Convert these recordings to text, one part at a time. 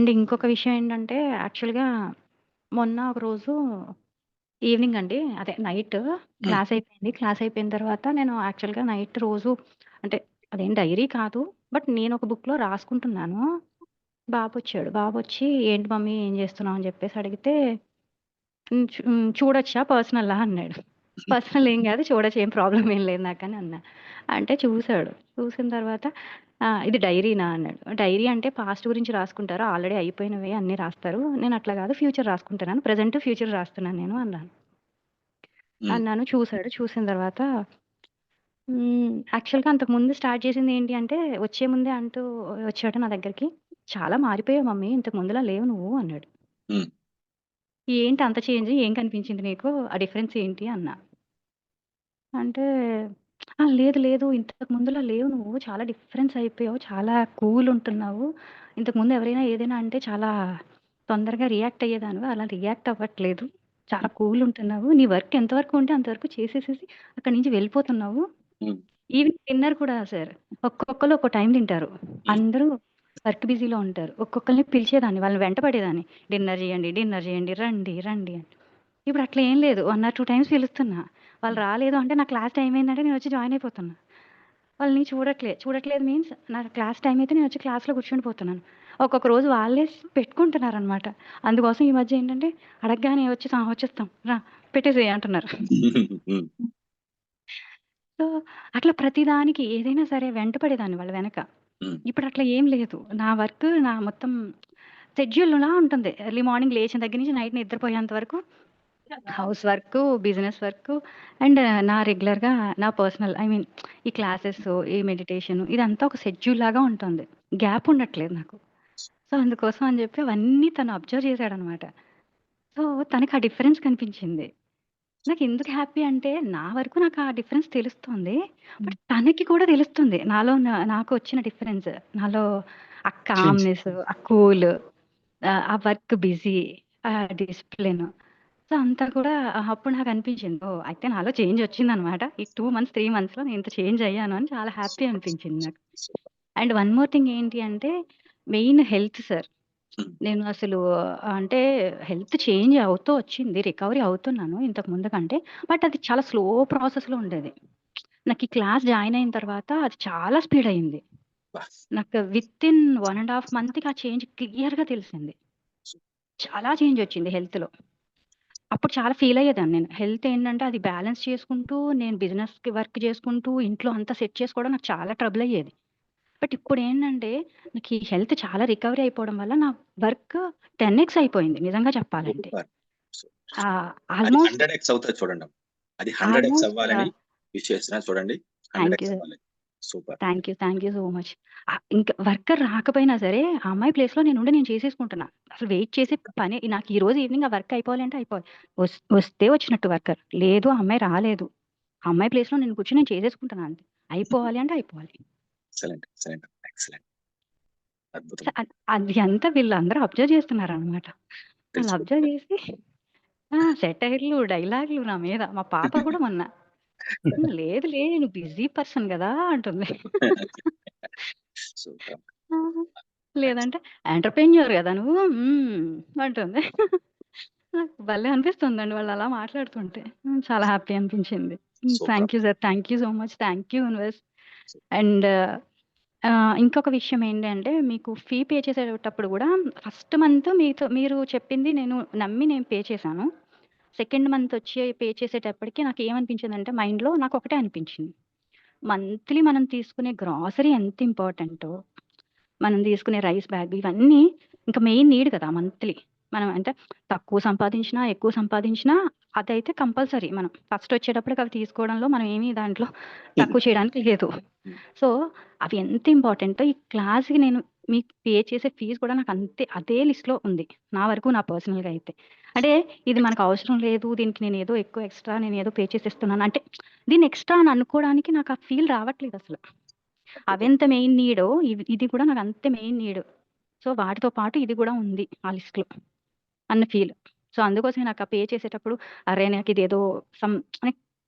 And ఇంకొక విషయం ఏంటంటే యాక్చువల్‌గా మొన్న ఒక రోజు ఈవినింగ్ అండి. అదే నైట్ హ్మ్. క్లాస్ అయిపోయింది. క్లాస్ అయిపోయిన తర్వాత నేను యాక్చువల్‌గా నైట్ రోజు అంటే అదేం డైరీ కాదు. బట్ నేను ఒక బుక్‌లో రాసుకుంటున్నాను. బాబొచ్చాడు. బాబొచ్చి "ఏంటి మమ్మీ ఏం చేస్తున్నావు?" అని చెప్పేసి అడిగితే హ్మ్. చు హ్మ్. "చూడొచ్చా పర్సనలా?" అన్నాడు. పర్సనల్ ఏం కాదు చూడొచ్చు ఏం ప్రాబ్లమ్ ఏం లేదు నాకని అన్నా. అంటే చూసాడు. చూసిన తర్వాత "ఇది డైరీనా?" అన్నాడు. డైరీ అంటే పాస్ట్ గురించి రాసుకుంటారు. ఆల్రెడీ అయిపోయినవే అన్నీ రాస్తారు. నేను అట్లా కాదు ఫ్యూచర్ రాసుకుంటున్నాను. ప్రెజెంట్, ఫ్యూచర్ రాస్తున్నాను నేను అన్నాను. హ్మ్. అన్నాను. చూసాడు. చూసిన తర్వాత హ్మ్. యాక్చువల్‌గా అంతకుముందు స్టార్ట్ చేసింది ఏంటి అంటే వచ్చే ముందే అంటూ వచ్చాడు నా దగ్గరికి. "చాలా మారిపోయావు మమ్మీ ఇంతకు ముందులా లేవు నువ్వు" అన్నాడు. హ్మ్. "ఏంటి అంత చేంజ్ ఏం కనిపించింది నీకు? ఆ డిఫరెన్స్ ఏంటి?" అన్నా. అంటే "ఆ! లేదు లేదు ఇంతకు ముందులా లేవు నువ్వు. చాలా డిఫరెన్స్ అయిపోయావు. చాలా కూల్ ఉంటున్నావు. ఇంతకుముందు ఎవరైనా ఏదైనా అంటే చాలా తొందరగా రియాక్ట్ అయ్యేదానివి. అలా రియాక్ట్ అవ్వట్లేదు. చాలా. కూల్ ఉంటున్నావు. నీ వర్క్ ఎంతవరకు ఉంటే అంతవరకు చేసేసేసి అక్కడి నుంచి వెళ్ళిపోతున్నావు." హ్మ్. ఈవెన్ డిన్నర్ కూడా సార్ ఒక్కొక్కళ్ళు ఒక్కో టైం తింటారు. హ్మ్. అందరూ వర్క్ బిజీలో ఉంటారు. ఒక్కొక్కళ్ళని పిలిచేదాన్ని. వాళ్ళని వెంట పడేదాన్ని. "డిన్నర్ చేయండి, డిన్నర్ చేయండి. రండి, రండి" అని. ఇప్పుడు అట్లా ఏం లేదు. 1 ఆర్ 2 టైమ్స్ పిలుస్తున్నా. వాళ్ళు. రాలేదు అంటే నా క్లాస్ టైమ్ అయిందంటే నేనొచ్చి జాయిన్ అయిపోతున్నా. వాళ్ళని చూడట్లే. చూడట్లేదు మీన్స్ నా క్లాస్ టైమ్ అయితే నేనొచ్చి క్లాస్‌లో కూర్చుండిపోతున్నాను. ఒక్కొక్క రోజు వాళ్ళే పెట్టుకుంటున్నారనమాట. అందుకోసం ఈ మధ్య ఏంటంటే అడగగానే వచ్చేసి "ఆ! వచ్చేస్తాం. రా పెట్టేసేయి" అంటున్నారు. సో, అట్లా ప్రతిదానికి ఏదైనా సరే వెంట పడేదాన్ని వాళ్ళ వెనక. ఇప్పుడు అట్లా ఏం లేదు. నా వర్క్ నా మొత్తం షెడ్యూల్‌లా ఉంటుంది. ఎర్లీ మార్నింగ్ లేచిన దగ్గర నుంచి నైట్ నిద్రపోయేంత వరకు house work, business work and నా రెగ్యులర్‌గా నా పర్సనల్ ఐ మీన్ ఈ క్లాసెస్, ఈ మెడిటేషన్ ఇదంతా ఒక షెడ్యూల్ లాగా ఉంటుంది. గ్యాప్ ఉండట్లేదు నాకు. సో, అందుకోసం అని చెప్పి అవన్నీ తను అబ్జర్వ్ చేసాడనమాట. సో, తనకి ఆ డిఫరెన్స్ కనిపించింది. నాకెందుకు హ్యాపీ అంటే నా వరకు నాకు ఆ డిఫరెన్స్ తెలుస్తుంది. బట్ తనకి కూడా తెలుస్తుంది. నాలో నాకు వచ్చిన డిఫరెన్స్. నాలో ఆ. కామ్‌నెస్, ఆ కూల్ ఆ వర్క్ బిజీ, ఆ డిసిప్లిన్. సో, అంతా కూడా అప్పుడు నాకు అనిపించింది. ఓహ్! అయితే నాలో చేంజ్ వచ్చిందనమాట. ఈ 2 మంత్స్, 3 మంత్స్‌లో నేను ఇంత చేంజ్ అయ్యాను అని చాలా హ్యాపీ. అనిపించింది నాకు. అండ్ వన్ మోర్ థింగ్ ఏంటి అంటే మెయిన్ హెల్త్ సార్. నేను అసలు అంటే హెల్త్ చేంజ్ అవుతూ వచ్చింది. రికవరీ అవుతున్నాను ఇంతకు ముందు కంటే. బట్ అది చాలా స్లో ప్రాసెస్‌లో ఉండేది. నాకు ఈ క్లాస్ జాయిన్ అయిన తర్వాత అది చాలా స్పీడ్ అయింది. అబ్బా! నాకు వితిన్ 1 ½ మంత్‌కి ఆ చేంజ్ క్లియర్‌గా తెలిసింది. చాలా చేంజ్ వచ్చింది హెల్త్‌లో. అప్పుడు చాలా ఫీల్ అయ్యేదాన్ని నేను. హెల్త్ ఏంటంటే అది బ్యాలెన్స్ చేసుకుంటూ నేను బిజినెస్‌కి వర్క్ చేసుకుంటూ ఇంట్లో అంతా సెట్ చేసుకోవడం నాకు చాలా ట్రబుల్ అయ్యేది. బట్ ఇప్పుడేంటంటే నాకు ఈ హెల్త్ చాలా రికవరీ అయిపోవడం వల్ల నా వర్క్ 10 ఎక్స్ అయిపోయింది నిజంగా చెప్పాలంటే. సూపర్. అది ఆల్‌మోస్ట్ 100 ఎక్స్ అవుతది చూడండి. అది 100 ఎక్స్ ఆల్‌మోస్ట్ అవ్వాలని విష్ చూడండి. 100 థాంక్ ఎక్స్ యూ. అవ్వాలి. Super. Thank you. Thank you so much. ఆహ్, ఇంక వర్కర్ రాకపోయినా సరే ఆ అమ్మాయి ప్లేస్‌లో నేనుండి నేను చేసేసుకుంటున్నా. అసలు వెయిట్ చేసే పనే నాకు ఈ రోజు ఈవినింగ్ ఆ వర్క్ అయిపోవాలి అంటే అయిపోవాలి. వస్ వస్తే వచ్చినట్టు వర్కర్. లేదు ఆ అమ్మాయి రాలేదు. ఆ అమ్మాయి ప్లేస్‌లో నేను కూర్చొని నేను చేసేసుకుంటున్నా అంతే. అయిపోవాలి అంటే అయిపోవాలి. ఎక్సలెంట్. ఎక్సలెంట్. ఎక్సలెంట్. అద్భుతం. స అద్ అది అంతా వీళ్ళందరూ అబ్జర్వ్ చేస్తున్నారనమాట. వాళ్ళు అబ్జర్వ్ తెలిసిపోతుంది. చేసి ఆ! సెటైర్‌లు, డైలాగులు నా మీద. మా పాప కూడా మొన్న. లేదులే నువ్వు బిజీ పర్సన్ గదా! అంటుంది. సూపర్. ఆ! లేదంటే ఎంటర్‌ప్రెన్యూర్ గదా నువ్వు హ్మ్. అంటుంది. నాకు భలే అనిపిస్తుందండి వాళ్ళలా మాట్లాడుతుంటే. హ్మ్. చాలా హ్యాపీ అనిపించింది. హ్మ్. Super. Thank you sir. Thank you so much. Thank you universe. And ah, ఇంకొక విషయం ఏంటంటే మీకు ఫీ పే చేసేటప్పుడు గూడా ఫస్ట్ మంత్ మీతో మీరు చెప్పింది నేను నమ్మి నేను పే చేశాను. సెకండ్ మంత్ వచ్చి పే చేసేటప్పటికి నాకు ఏమనిపించింది అంటే మైండ్‌లో నాకు ఒకటే అనిపించింది. మంత్లీ మనం తీసుకునే గ్రాసరీ ఎంత ఇంపార్టెంటో, మనం తీసుకునే రైస్ బ్యాగ్ ఇవన్నీ ఇంకా మెయిన్ నీడ్ కదా! మంత్లీ. మనం అంటే తక్కువ సంపాదించినా, ఎక్కువ సంపాదించినా అదైతే కంపల్సరీ మనం ఫస్ట్ వచ్చేటప్పటికి అవి తీసుకోవడంలో మనం ఏమి దాంట్లో తక్కువ చేయడానికి లేదు. సో, అవి ఎంత ఇంపార్టెంటో ఈ క్లాస్‌కి నేను మీకు పే చేసే ఫీజు కూడా నాకు అంతే అదే లిస్ట్‌లో ఉంది. నా వరకు నా పర్సనల్‌గా అయితే. అంటే ఇది మనకు అవసరం లేదు. దీనికి నేనేదో ఎక్కువ ఎక్స్‌ట్రా నేనేదో పే చేసేస్తున్నాను. అంటే దీన్ని ఎక్స్‌ట్రా అని అనుకోవడానికి నాకు ఆ ఫీల్ రావట్లేదసలు. అద్భుతం. అవెంత మెయిన్ నీడో ఇది కూడా నాకు అంతే మెయిన్ నీడ్. సో, వాటితో పాటు ఇది కూడా ఉంది ఆ లిస్ట్‌లో అన్న ఫీల్. సో, అందుకోసమే నాకు ఆ పే చేసేటప్పుడు అరే! నాకిదేదో సమ్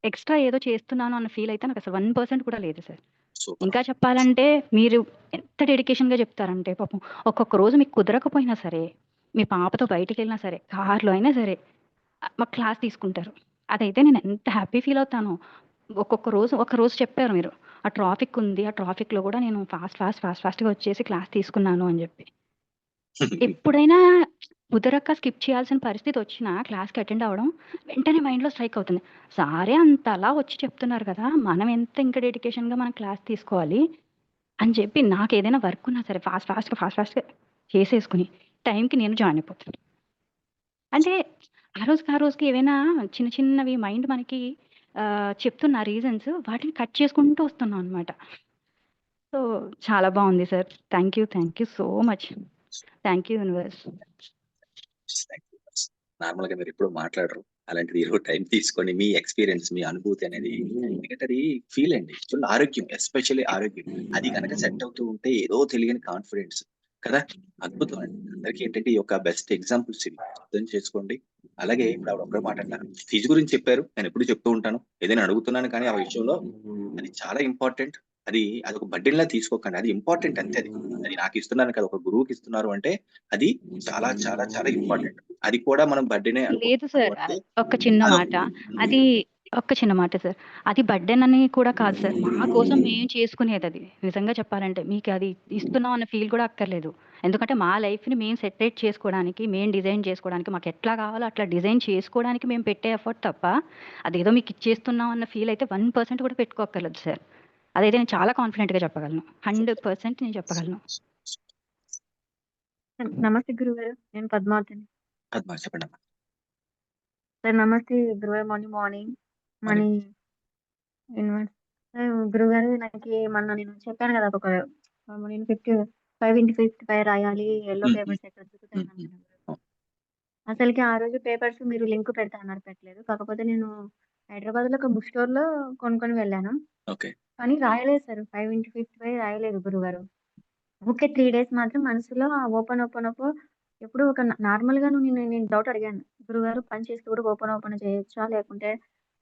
ఎక్స్‌ట్రా ఏదో చేస్తున్నాను అన్న ఫీల్ అయితే నాకసలు 1% కూడా లేదు సార్. ఇంకా చెప్పాలంటే మీరు ఎంత డెడికేషన్‌గా చెప్తారంటే పాపం ఒక్కొక్క రోజు మీకు కుదరకపోయినా సరే, మీ పాపతో బయటికెళ్ళినా సరే, కార్‌లో అయినా సరే మాకు క్లాస్ తీసుకుంటారు. అదైతే నేను ఎంత హ్యాపీ ఫీల్ అవుతానో. ఒక్కొక్క రోజు ఒక రోజు చెప్పారు మీరు. ఆ ట్రాఫిక్ ఉంది. ఆ ట్రాఫిక్‌లో కూడా నేను ఫాస్ట్, ఫాస్ట్, ఫాస్ట్, ఫాస్ట్‌గా వచ్చేసి క్లాస్ తీసుకున్నాను అని చెప్పి. ఎప్పుడైనా కుదరక స్కిప్ చేయాల్సిన పరిస్థితి వచ్చినా క్లాస్‌కి అటెండ్ అవ్వడం వెంటనే మైండ్‌లో స్ట్రైక్ అవుతుంది. సారే అంతలా వచ్చి చెప్తున్నారు కదా! మనం ఎంత ఇంకా డెడికేషన్‌గా మనం క్లాస్ తీసుకోవాలి అని చెప్పి నాకేదైనా వర్క్ ఉన్నా సరే ఫాస్ట్, ఫాస్ట్‌గా, ఫాస్ట్, ఫాస్ట్‌గా చేసేసుకొని టైంకి నేను జాయిన్ అయిపోతాను. అంటే ఆ రోజుకి ఆ రోజుకి ఏవైనా చిన్న చిన్నవి మైండ్ మనకి చెప్తున్న రీజన్స్ వాటిని కట్ చేసుకుంటూ వస్తున్నాం అనమాట. సో, చాలా బాగుంది sir. Thank you. Thank you so much. Thank you universe. Normal you. నార్మల్‌గా మీరెప్పుడు మాట్లాడరు. అలాంటిది ఈరోజు టైం తీసుకొని మీ ఎక్స్‌పీరియన్స్, మీ అనుభూతి అనేది ఎందుకంటే అది ఫీల్ అండి. ఆరోగ్యం. ఎస్పెషల్లీ ఆరోగ్యం. అది గనక సెట్ అవుతూ ఉంటే ఏదో తెలియని కాన్ఫిడెన్స్ కదా! అద్భుతం అండి. అందరికీ ఏంటంటే ఈ యొక్క బెస్ట్ ఎగ్జాంపుల్స్ ఇవి. అర్థం చేసుకోండి. అలాగే ఇప్పుడు ఆవిడ ఒక్కటే మాట అన్నారు. ఫీజు గురించి చెప్పారు. నేను ఎప్పుడు చెప్తూ ఉంటాను. ఏదైనా అడుగుతున్నాను కానీ ఆ విషయంలో అది చాలా ఇంపార్టెంట్. అది అదొక బర్డెన్‌లా తీసుకోకండి. అది ఇంపార్టెంట్ అంతే అది. అది నాకు ఇస్తున్నాను కదా! ఒక గురువుకి ఇస్తున్నారు అంటే అది చాలా చాలా చాలా ఇంపార్టెంట్. అది కూడా మనం బర్డెనే లేదు సార్. ఒక్క చిన్న మాట. అది ఒక్క చిన్న మాట సార్. అది బర్డెన్ అని కూడా కాదు సార్. మా కోసం మేము చేసుకునేదది. నిజంగా చెప్పాలంటే. మీకు అది ఇస్తున్నాం అన్న ఫీల్ కూడా అక్కర్లేదు. ఎందుకంటే మా లైఫ్‌ని మేము సెటరేట్ చేసుకోవడానికి, మేము డిజైన్ చేసుకోవడానికి మాకు ఎట్లా కావాలో అట్లా డిజైన్ చేసుకోవడానికి మేము పెట్టే ఎఫర్ట్ తప్ప అదేదో మీకు ఇచ్చేస్తున్నాం అన్న ఫీల్ అయితే 1% కూడా పెట్టుకోక్కర్లేదు సార్. అదైతే నేను చాలా కాన్ఫిడెంట్‌గా చెప్పగలను. 100% నేను చెప్పగలను. నమస్తే గురుగారు. నేను పద్మావతిని. పద్మ చెప్పండమ్మా. సార్ నమస్తే గురుగారు మార్నింగ్ మార్నింగ్. మనీ సార్ గురుగారు నాకి మొన్న నేను చెప్పాను కదా! ఒక నేను 50 5 ఇంటూ 55 రాయాలి. యెల్లో హ్మ్. పేపర్స్ ఎక్కడ హ్మ్. దొరుకుతాయన్నాను హ్మ్. కదా! అవును. అసలకి ఆ రోజు పేపర్స్ మీరు లింక్ పెడతా అన్నారు పెట్టలేదు. కాకపోతే నేను హైదరాబాద్‌లో ఒక బుక్ స్టోర్‌లో కొనుక్కొని వెళ్ళాను. ఓకే. కానీ రాయలేదు సార్. 5 ఇంటూ 55 రాయలేదు గురుగారు. ఊకే 3 డేస్ మాత్రం మనసులో ఓపెన్ ఓపెన్ ఓపెన్ ఎప్పుడు ఒక నా నార్మల్‌గాను నేను నేను డౌట్ అడిగాను. గురుగారు పని చేస్తూ కూడా ఓపెన్ ఓపెన్ చేయొచ్చా? లేకుంటే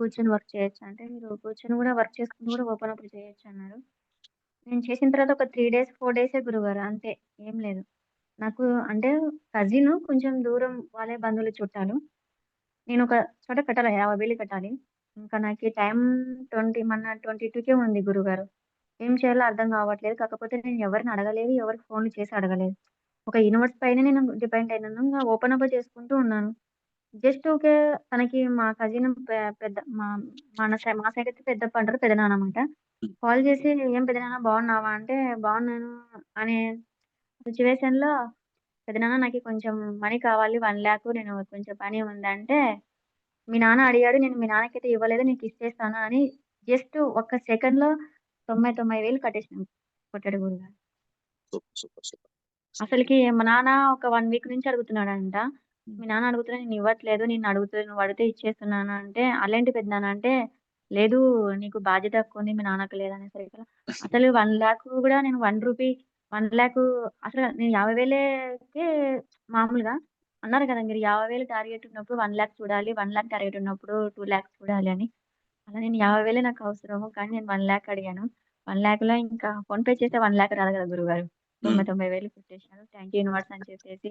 కూర్చొని వర్క్ చేయొచ్చు అంటే మీరు కూర్చొని కూడా వర్క్ చేసుకుని కూడా ఓపెన్ అప్పుడు చేయొచ్చు అన్నారు. నేను చేసిన తర్వాత ఒక త్రీ డేస్, ఫోర్ డేసే గురుగారు అంతే. ఏం లేదు. నాకు అంటే కజిన్ కొంచెం దూరం వాళ్ళే బంధువులు చుట్టాలు. నేను ఒక చోట కట్టాలి. 50,000 కట్టాలి. ఇంకా నాకు టైం ట్వంటీ మన ట్వంటీ టూకే ఉంది గురుగారు. ఏం చేయాలో అర్థం కావట్లేదు. కాకపోతే నేను ఎవరిని అడగలేదు. ఎవరికి ఫోన్‌లు చేసి అడగలేదు. ఒక యూనివర్స్ పైన నేను డిపెండ్ అయినాను. ఓపెన్ అప్ చేసుకుంటూ ఉన్నాను. జస్ట్ ఊకే తనకి మా కజిన్ పె పెద్ద మా మన సై మా సైడ్ అయితే పెద్దప్ప అంటారు. పెదనాన్న అనమాట. హ్మ్. కాల్ చేసి "ఏం పెదనాన్న బాగున్నావా?" అంటే బాగున్నాను అనే సిట్యుయేషన్‌లో పెదనాన్న నాకి కొంచెం మనీ కావాలి 1,00,000 నేను కొంచెం పని ఉందంటే, మీ నాన్న అడిగాడు. నేను మీ నాన్నకైతే ఇవ్వలేదు. నీకు ఇచ్చేస్తాను అని జస్ట్ ఒక్క సెకండ్‌లో 99,000 కట్టేసాను. కొట్టాడు గురుగారు. సూపర్. సూపర్. సూపర్. అసలకి మా నాన్న ఒక 1 వీక్ నుంచి అడుగుతున్నాడంట. మీ నాన్న అడుగుతున్నా నేను ఇవ్వట్లేదు. నేను అడుగుతున్నా నువ్వు అడిగితే ఇచ్చేస్తున్నాను అంటే, అలాంటి పెద్ద నాన్న అంటే, లేదు నీకు బాధ్యత ఎక్కువ ఉంది. మీ నాన్నకు లేదని సరిగ్గా అసలు వన్ ల్యాక్ కూడా నేను వన్ రూపీ 1,00,000 అసలు నేను 50,000కే మామూలుగా అన్నారు కదా! మీరు 50,000 టార్గెట్ ఉన్నప్పుడు వన్ ల్యాక్ చూడాలి. వన్ ల్యాక్ టార్గెట్ ఉన్నప్పుడు టూ ల్యాక్స్ చూడాలి అని. అలా నేను యాభై వేలే నాకు అవసరము. కానీ నేను వన్ ల్యాక్ అడిగాను. వన్ ల్యాక్లో ఇంకా ఫోన్‌పే చేస్తే వన్ ల్యాక్ రాదు కదా గురుగారు. హ్మ్. 99,000 పెట్టేసాను. థాంక్ యూ యూనివర్స్ అని చెప్పేసి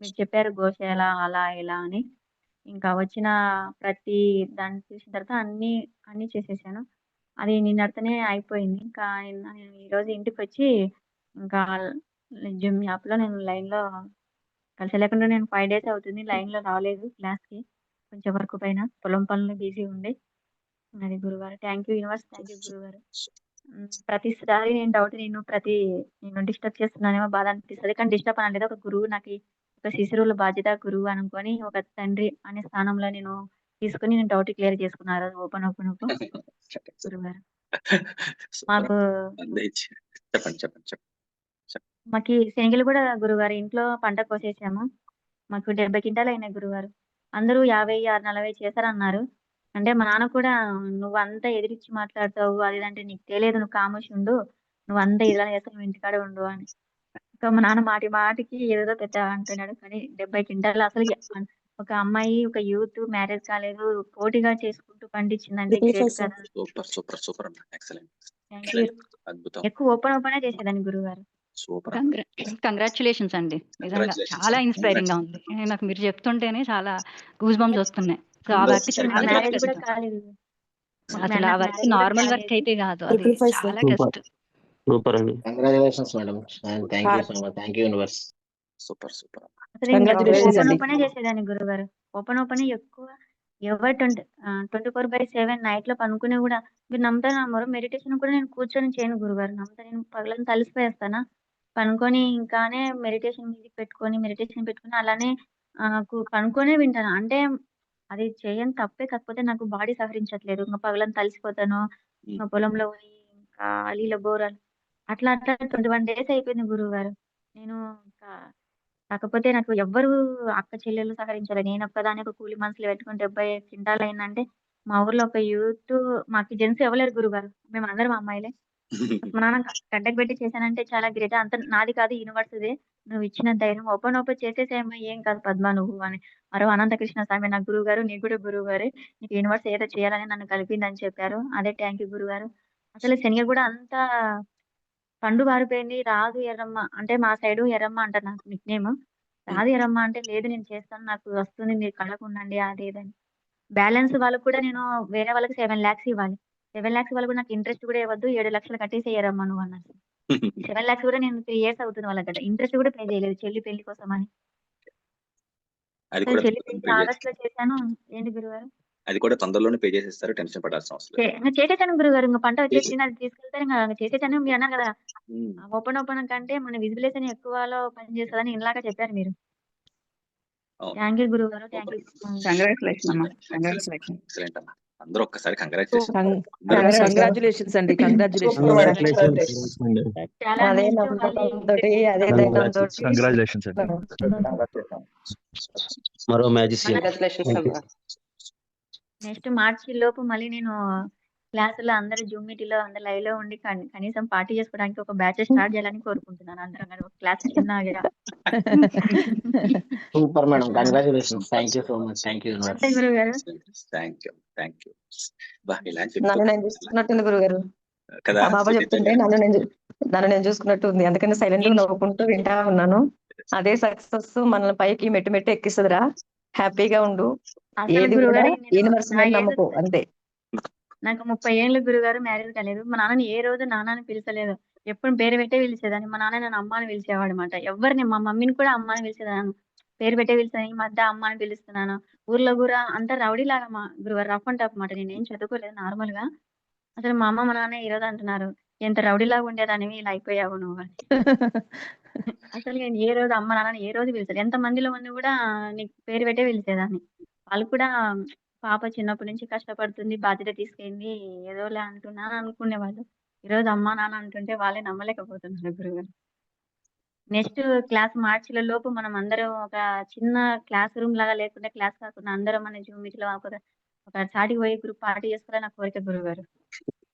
మీరు చెప్పారు గోశాల అలా ఇలా అని. ఇంకా వచ్చిన ప్రతి దాన్ని చూసిన తర్వాత అన్నీ, అన్నీ చేసేసాను. అది నిన్నటితోనే అయిపోయింది. ఇంకా నిన్న నేను ఈరోజు ఇంటికొచ్చి ఇంకా జిమ్ యాప్‌లో నేను లైన్‌లో కలిసి లేకుండా నేను 5 డేస్ అవుతుంది. లైన్‌లో రాలేదు క్లాస్‌కి. కొంచెం వర్క్ పైన పొలం పనులు బిజీ ఉండి. అది గురుగారు. Thank you universe. Thank you గురుగారు. ప్రతిసారి నేను డౌట్ నేను ప్రతి నేను డిస్టర్బ్ చేస్తున్నానేమో బాధ అనిపిస్తది. కానీ డిస్టర్బ్ అనలేదు. ఒక గురువు నాకి ఒక శిశురుల బాధ్యత గురువు అనుకోని ఒక తండ్రి అనే స్థానంలో నేను తీసుకొని నేను డౌట్ క్లియర్ చేసుకున్నా ఆ రోజు ఓపెన్ ఓపెన్ ఓపెన్ గురుగారు. మాకు అందించి చెప్పండి. మాకి శనగలు కూడా గురుగారు ఇంట్లో పంట కోసేసాము. మాకు 70 క్వింటాలయినాయి గురుగారు. అందరూ 50, 40 చేశారన్నారు. అంటే మా నాన్న కూడా "నువ్వంతా ఎదిరిచ్చి మాట్లాడతావు అది ఇది అంటే నీకు తెలియదు నువ్వు ఖామోష్ ఉండు. నువ్వంతా ఇలా చేస్తావు నువ్వు ఇంటికాడే ఉండు" అని. ఇంకా మా నాన్న మాటి మాటికి ఏదేదో పెద్ద అంటున్నాడు. కానీ 70 క్వింటాలు అసలు ఒక అమ్మాయి ఒక యూత్ మ్యారేజ్ కాలేదు పోటీగా చేసుకుంటూ పండించిందంటే Triple గ్రేట్ five, కదా. సూపర్ సూపర్ సూపర్ అమ్మా ఎక్సలెంట్ థ్యాంక్ యూ అద్భుతం. ఎక్కువ ఓపెన్ ఓపెన్ చేసేదాన్ని గురువు గారు కంగ్రాచులేషన్స్ అండి. నిజంగా. చాలా ఇన్స్పైరింగ్గా ఉంది నాకు మీరు చెప్తుంటేనే చాలా గూస్ బంప్స్ వస్తున్నాయి. సో ఆ వర్క్ చాలా అసలు ఆ వర్క్ నార్మల్ వర్క్ అయితే కాదు అది. చాలా. కష్టం. సూపర్ అండి. Congratulations madam and thank you so much thank you universe super super open. Open చేసేదాన్ని గురువు గారు ఓపెన్ ఓపెన్ ఎక్కువ ఎవరు twenty twenty four by seven నైట్లో పనుకునే కూడా మీరు నమ్ముతారు నమ్మరు మెడిటేషన్ కూడా నేను కూర్చొని చేయను గురుగారు. నమ్ముతా నేను పగలంతా తలిసిపోయేస్తానా పనుకొని ఇంకానే మెడిటేషన్ మ్యూజిక్ పెట్టుకొని మెడిటేషన్ పెట్టుకొని అలానే పనుకొనే వింటాను. అంటే అది చేయని తప్పే కాకపోతే నాకు బాడీ సహకరించట్లేదు. ఇంకా పగలంతా తలిసిపోతాను ఇంకా పొలంలో పోయి ఇంకా అలీల బోరాలు. అట్లా అట్లా ట్వంటీ వన్ డేస్ అయిపోయింది గురువు గారు నేను ఇంకా కాకపోతే నాకు ఎవ్వరు అక్క చెల్లెలు సహకరించాలి. నేను ఒక్కదాని ఒక కూలి మనుషులు పెట్టుకుని డెబ్బై క్వింటాలు అయిందంటే మా ఊర్లో ఒక యూత్ మాకు జెంట్స్ ఇవ్వలేరు గురుగారు మేము అందరం అమ్మాయిలే. మా నాన్న గడ్డకు పెట్టి చేశానంటే చాలా గ్రేట్. అంత నాది కాదు యూనివర్సిటీ. నువ్వు ఇచ్చిన ధైర్యం ఓపెన్ ఓపెన్ చేసేసేమ్మా ఏం కాదు పద్మ నువ్వు అని. మరో అనంతకృష్ణ స్వామి నా గురువు గారు నీ కూడా గురువు గారే నీకు యూనివర్స్ ఏదో చేయాలని నన్ను కలిపిందని చెప్పారు. అదే థ్యాంక్ యూ గురువు గారు అసలు శనిగ కూడా అంత పండు బారిపోయింది రాదు ఎర్రమ్మ అంటే మా సైడు ఎర్రమ్మ అంటారు నాకు నిక్ నేమ్ రాదు ఎర్రమ్మ అంటే లేదు నేను చేస్తాను నాకు వస్తుంది మీరు కళ్ళకు ఉండండి అది ఇదని బ్యాలెన్స్ వాళ్ళకు కూడా నేను వేరే వాళ్ళకి సెవెన్ లాక్స్ ఇవ్వాలి. సెవెన్ లాక్స్ వాళ్ళకు నాకు ఇంట్రెస్ట్ కూడా ఇవ్వద్దు ఏడు లక్షలు కట్టేసేయరమ్మా నువ్వు అన్నారు సెవెన్ లాక్స్ కూడా నేను త్రీ ఇయర్స్ అవుతుంది వాళ్ళకి గట్ట ఇంట్రెస్ట్ కూడా పే చేయలేదు చెల్లి పెళ్ళి కోసం అని అది కూడా చెల్లి పెళ్ళి ఆగస్ట్లో చేశాను. ఏంటి గురుగారు అది కూడా తొందరలోనే పే చేసేస్తారు టెన్షన్ పడాల్సిన అవసరం ఇంకా చేసేసాను గురుగారు ఇంకా పంట వచ్చేసింది అది తీసుకెళ్తారు. ఇంకా చేసేసాను మీరు అన్నారు కదా. ఓపెన్ ఓపెన్ కంటే మన విజిబిలేషన్ ఎక్కువలో పనిచేస్తుందని ఇందాక చెప్పారు మీరు. థ్యాంక్ యూ గురువు గారు థ్యాంక్ యూ కంగ్రాచులేషన్ అమ్మా. కంగ్రాచులేషన్ ఎక్సలెంట్ అమ్మా. అందరూ ఒక్కసారి కంగ్రాచులేషన్ కంగ్రాచులేషన్స్ అండి కంగ్రాచులేషన్ కంగ్రాచులేషన్స్ మరో అమ్మా. నెక్స్ట్ మార్చి లోపు మళ్ళీ నేను క్లాసులో అందరు జూమ్ మీటింగ్లో అందరు లైవ్లో ఉండి కని- కనీసం పార్టీ చేసుకోవడానికి ఒక బ్యాచ్ స్టార్ట్ చేయాలని కోరుకుంటున్నాను అందరం కలిసి ఒక క్లాస్ చిన్నగా super madam congratulations. Thank you so much thank you గురువు గారు థ్యాంక్ యూ థ్యాంక్ యూ. నన్ను నేను చూసుకున్నట్టుంది కదా ఆ బాబా చెప్తుంటే నన్ను నేను నన్ను నేను చూసుకున్నట్టు ఉంది అందుకని సైలెంట్గా నవ్వుకుంటూ వింటా ఉన్నాను. అదే సక్సెస్ మనల్ని పైకి మెట్టు మెట్టు ఎక్కిస్తుందిరా. హ్యాపీగా ఉండు. ఏది గురువు కూడా గారు యూనివర్స్ నమ్మకం అంతే. నాకు ముప్పై ఏళ్ళు గురుగారు మ్యారేజ్ కాలేదు. మా నాన్నని ఏ రోజు నాన్నని పిలిచలేదు. ఎప్పుడు పేరు పెట్టే పిలిచేదాన్ని. మా నాన్న నన్ను అమ్మ అని పిలిచేవాడు అనమాట ఎవరిని మా మమ్మీని కూడా అమ్మ అని పిలిచేదాన్ని. పేరు పెట్టే పిలిచాను ఈ మధ్య అమ్మ అని పిలుస్తున్నాను. ఊర్లో కూడా అంతా రౌడీ లాగా మా గురుగారు రఫ్ అండ్ టఫ్ మాట నేను చదువుకోలేదు నార్మల్గా. అసలు మా అమ్మ మా నాన్న ఈ రోజు అంటున్నారు ఎంత రౌడీ లాగా ఉండేదానివి ఇలా అయిపోయావు నువ్వు అసలు నేను ఏ రోజు అమ్మ నాన్న ఏ రోజు పిలిచాను ఎంత మందిలో ఉండి కూడా నీకు పేరు పెట్టే పిలిచేదాన్ని. వాళ్ళు కూడా పాప చిన్నప్పటి నుంచి కష్టపడుతుంది బాధ్యత తీసుకెళ్ళి ఏదోలే అంటున్నాను అనుకునేవాళ్ళు ఈ రోజు అమ్మా నాన్న అంటుంటే వాళ్ళే నమ్మలేకపోతున్నారు గురువు నెక్స్ట్ క్లాస్ మార్చిల లోపు మనం అందరం ఒక చిన్న క్లాస్ రూమ్ లాగా లేకుండా క్లాస్ కాకుండా అందరం మన జూమ్ మీట్లో ఒక ఒక చాటికి పోయి గ్రూప్ పార్టీ చేసుకోవాలని నా కోరిక గురువు గారు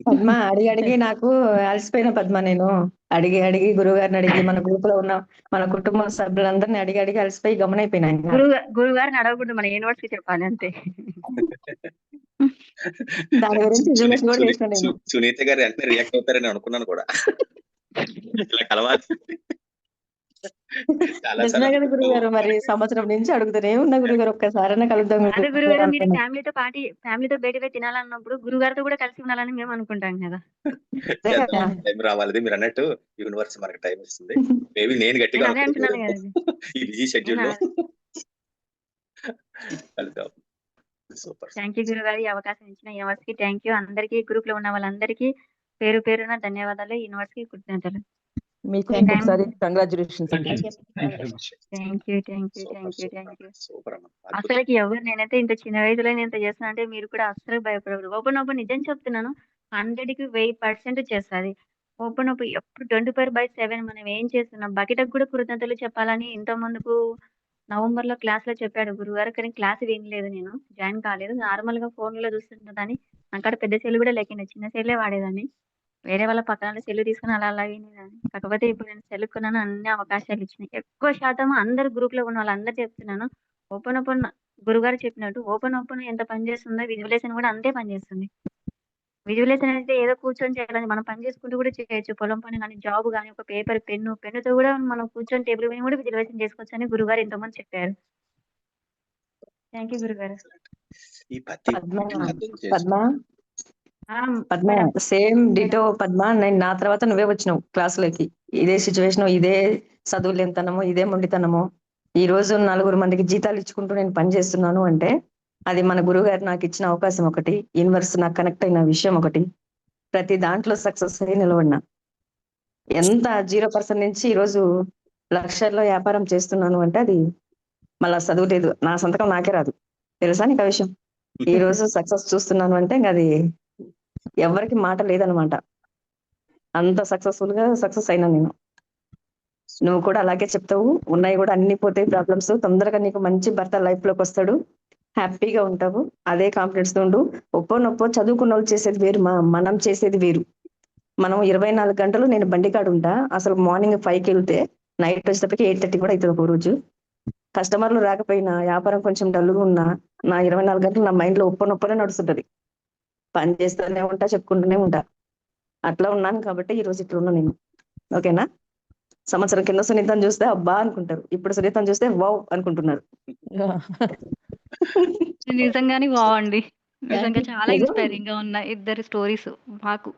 పద్మ అడిగి అడిగి నాకు అలసిపోయిన పద్మ నేను. అడిగి అడిగి గురువు గారిని అడిగి మన గ్రూప్లో ఉన్న మన కుటుంబ సభ్యులందరినీ అడిగి అడిగి అలసిపోయి గమనైపోయినా ఇంకా. గురువు గారిని అడగకూడదు మన యూనివర్సిటీ చెప్పాలి అంతే. దాని గురించి సునీత గారు రియాక్ట్ అవుతారని అనుకున్నాను కూడా. ఇలా కలవాలి. చాలా నిజమే కదా గురువు గారు మరి సంవత్సరం నుంచి అడుగుతూనే ఉన్నా గురువు గారు ఒక్కసారైనా కలుద్దాం అదే గురువు గారు మీరు. ఫ్యామిలీతో పార్టీ ఫ్యామిలీతో బయట పోయి తినాలన్నప్పుడు గురువు గారితో కూడా కలిసి ఉండాలని మేము అనుకుంటాం కదా. టైం రావాలి మీరు అన్నట్టు యూనివర్స్ మనకి టైం ఇస్తుంది. మేబీ నేను గట్టిగా ఈ బిజీ షెడ్యూల్లో? కలుద్దాం. సూపర్ థ్యాంక్ యూ గురువు గారు ఈ అవకాశం ఇచ్చిన యూనివర్స్కి థ్యాంక్ యూ. అందరికీ గ్రూప్లో ఉన్న వాళ్ళందరికీ పేరు పేరున ధన్యవాదాలు. యూనివర్స్కి కృతజ్ఞతలు. మీకు. ఇంకొకసారి కంగ్రాచులేషన్స్. అండి thank you thank you thank you thank you super అమ్మ. అద్భుతం. అసలుకి ఎవరు నేనైతే ఇంత చిన్న వయసులో నేను ఇంత చేస్తున్నా అంటే మీరు కూడా అసలు భయపడకూడదు. ఓపెన్ ఓపెన్ నిజం చెప్తున్నాను. హండ్రెడ్కి వెయ్యి పర్సెంట్ చేస్తుంది ఓపెన్ ఓపెన్ ఎప్పుడు ట్వంటీ ఫోర్ బై సెవెన్ మనం ఏం చేస్తున్నాం? బకెటకు కూడా కృతజ్ఞతలు చెప్పాలని ఇంత ముందుకు నవంబర్లో క్లాస్లో చెప్పాడు. గురుగారు కానీ క్లాస్ వినలేదు నేను. జాయిన్ కాలేదు. నార్మల్గా ఫోన్లో చూస్తుంటదాన్ని అక్కడ పెద్ద సెల్ కూడా లేకుండా చిన్న సెల్లే వాడేదాన్ని. వేరే వాళ్ళ పక్కన సెల్ తీసుకుని అలా అలా వినేదాన్ని కాకపోతే ఇప్పుడు నేను సెల్ కొన్నాను అన్ని అవకాశాలు ఇచ్చినాయి. ఎక్కువ శాతం అందరు గ్రూప్లో ఉన్న వాళ్ళందరూ చెప్తున్నాను ఓపెన్ ఓపెన్ గురుగారు చెప్పినట్టు ఓపెన్ ఓపెన్ ఎంత పని చేస్తుందో విజువలైజేషన్ కూడా అంతే పని చేస్తుంది. విజువలైజేషన్ అయితే ఏదో కూర్చొని చేయాలని మనం పని చేసుకుంటూ కూడా చేయొచ్చు. పొలం పని కానీ జాబ్ కానీ ఒక పేపర్ పెన్ను పెన్నుతో కూడా మనం కూర్చొని టేబుల్ పైన కూడా విజువలైజేషన్ చేసుకోవచ్చు అని గురుగారు ఎంతమంది చెప్పారు. థ్యాంక్ యూ గురుగారు. పద్మ సేమ్ డిటో పద్మ నేను నా తర్వాత నువ్వే వచ్చినావు క్లాసులకి. ఇదే సిచ్యువేషన్ ఇదే చదువులు ఎంతనమో ఇదే మొండితనమో. ఈ రోజు నలుగురు మందికి జీతాలు ఇచ్చుకుంటూ నేను పని చేస్తున్నాను అంటే అది మన గురువు గారు నాకు ఇచ్చిన అవకాశం ఒకటి యూనివర్స్ నాకు కనెక్ట్ అయిన విషయం ఒకటి. ప్రతి దాంట్లో సక్సెస్ అయ్యి నిలబడినా. ఎంత జీరో పర్సెంట్ నుంచి ఈ రోజు లక్షల్లో వ్యాపారం చేస్తున్నాను అంటే అది మళ్ళా చదువు లేదు. నా సంతకం నాకే రాదు. తెలుసా నీకు ఆ విషయం? ఈ రోజు సక్సెస్ చూస్తున్నాను అంటే ఇంకా అది ఎవరికి మాట లేదనమాట. అంత సక్సెస్ఫుల్గా సక్సెస్ అయినా నేను. నువ్వు కూడా అలాగే చెప్తావు. ఉన్నాయి కూడా అన్ని పోతాయి ప్రాబ్లమ్స్ తొందరగా నీకు మంచి భర్త లైఫ్లోకి వస్తాడు. హ్యాపీగా ఉంటావు. అదే కాన్ఫిడెన్స్ ఉండు. ఒప్పో నొప్పో చదువుకున్న వాళ్ళు చేసేది వేరు. మా మనం చేసేది వేరు. మనం ఇరవై నాలుగు గంటలు నేను బండి కాడు ఉంటా. అసలు మార్నింగ్ ఫైవ్కి వెళ్తే నైట్ వచ్చేటప్పటికి ఎయిట్ థర్టీ కూడా అవుతుంది ఒక రోజు కస్టమర్లు రాకపోయినా వ్యాపారం కొంచెం డల్గా ఉన్నా నా ఇరవై నాలుగు గంటలు నా మైండ్లో ఒప్పో నొప్పనే నడుస్తుంటది. పని చేస్తూనే ఉంటా చెప్పుకుంటూనే ఉంటా. అట్లా ఉన్నాను కాబట్టి ఈ రోజు ఇట్లా ఉన్నా నేను. ఓకేనా? సంవత్సరం కింద సునీతను చూస్తే అబ్బా అనుకుంటారు. ఇప్పుడు సునీతను చూస్తే వావ్ అనుకుంటున్నారు. నిజంగానే బాగుండి నిజంగా చాలా. ఇన్స్పైరింగ్గా ఉన్నాయి ఇద్దరి స్టోరీస్ మాకు.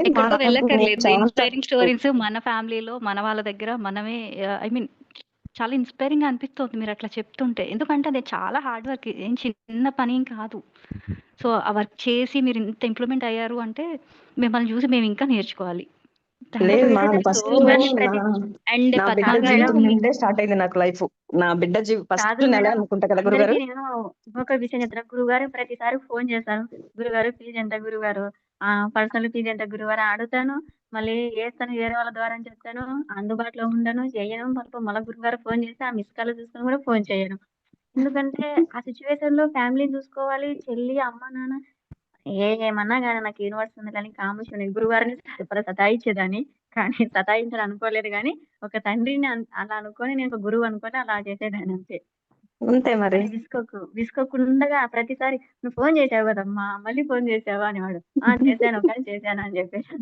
ఎక్కడికో వెళ్ళక్కర్లేదు. ఇన్స్పైరింగ్ స్టోరీస్ మన ఫ్యామిలీలో మన వాళ్ళ దగ్గర మనమే ఐ మీన్ చాలా ఇన్స్పైరింగ్ అనిపిస్తుంది మీరు అట్లా చెప్తుంటే. ఎందుకంటే అది చాలా హార్డ్ వర్క్ ఏం చిన్న పని ఏం కాదు. సో ఆ వర్క్ చేసి మీరు ఇంత ఇంప్లిమెంట్ అయ్యారు అంటే మిమ్మల్ని చూసి మేము ఇంకా నేర్చుకోవాలి. లేదు మా Thank you first so much, ప్రతి- అండ్ నా బిడ్డ పద్మ జీవితం గారు నుండే స్టార్ట్ అయింది నాకు లైఫ్ నా బిడ్డ జీవి ఫస్ట్ కాదు నెల మేడం, అనుకుంటా కదా గురుగారు? అందరికీ నేను ఇంకొక విషయం చెప్తాను గురుగారు ప్రతిసారి ఫోన్ చేస్తాను గురుగారు ఫీజు ఎంత గురుగారు? ఆ పర్సనల్ ఫీజు ఎంత గురుగారు? అడుగుతాను. మళ్ళీ వేస్తాను వేరే వాళ్ళ ద్వారా అని చెప్తాను అందుబాటులో ఉండను చేయను. మళ్ళీ మళ్ళీ గురుగారు ఫోన్ చేసి ఆ మిస్ కాల్ చూసుకొని కూడా ఫోన్ చేయను. ఎందుకంటే ఆ సిచ్యువేషన్లో ఫ్యామిలీ చూసుకోవాలి. చెల్లి అమ్మ నాన్న ఏ ఏమన్నా కానీ నాకు యూనివర్స్ ఉంది కానీ కామర్స్ ఉంది. సరిపడా సతాయించేదాన్ని. కానీ సతాయించాలని అనుకోలేదు కానీ ఒక తండ్రిని అలా అనుకొని నేను ఒక గురువు అనుకొని అలా చేసేదాన్ని అంతే. అంతే మరి. విసుకోకు విసుకోకుండా ప్రతిసారి నువ్వు ఫోన్ చేసావు కదమ్మా మళ్ళీ ఫోన్ చేసావా అనేవాడు. ఆ చేశాను కానీ చేశాను అని చెప్పేసి.